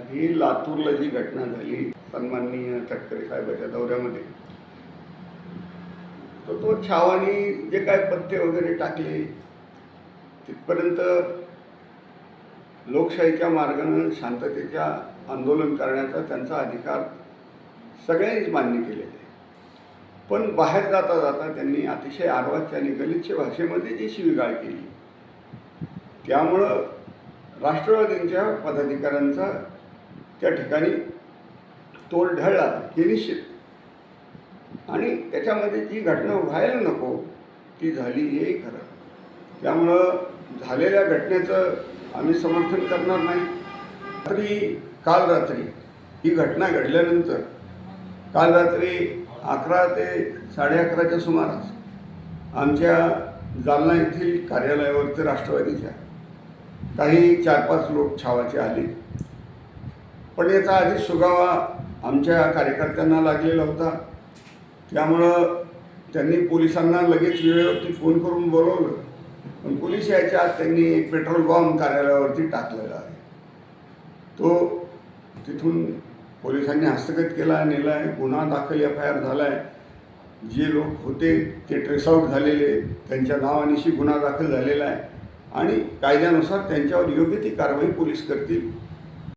आधी लातूरला जी घटना झाली सन्माननीय तटकरे साहेबाच्या दौऱ्यामध्ये तर तो छावानी जे काय पत्ते वगैरे टाकले तिथपर्यंत लोकशाहीच्या मार्गानं शांततेच्या आंदोलन करण्याचा त्यांचा अधिकार सगळ्यांनीच मान्य केलेले पण बाहेर जाता जाता त्यांनी अतिशय आर्वाच्या आणि गलिच्छ भाषेमध्ये जी शिवीगाळ केली त्यामुळं राष्ट्रवादींच्या पदाधिकाऱ्यांचा त्या ठिकाणी तोल ढळला हे निश्चित. आणि त्याच्यामध्ये जी घटना व्हायला नको ती झाली हे खरं. त्यामुळं झालेल्या घटनेचं आम्ही समर्थन करणार नाही. रात्री काल रात्री ही घटना घडल्यानंतर काल रात्री अकरा ते साडे अकराच्या सुमारास आमच्या जालना येथील कार्यालयावरती राष्ट्रवादीच्या काही चार पाच लोक छावाचे आले. पण याचा आधीच सुगावा आमच्या कार्यकर्त्यांना लागलेला होता. त्यामुळं त्यांनी पोलिसांना लगेच वेळेवरती फोन करून बोलवलं. पण पोलीस यायच्या आत त्यांनी एक पेट्रोल बॉम्ब कार्यालयावरती टाकलेला आहे. तो तिथून पोलिसांनी हस्तगत केला नेला आहे गुन्हा दाखल एफ आय आर झाला आहे जे लोक होते ते ट्रेसआउट झालेले त्यांच्या नावानिशी गुन्हा दाखल झालेला आहे. आणि कायद्यानुसार त्यांच्यावर योग्य ती कारवाई पोलीस करतील.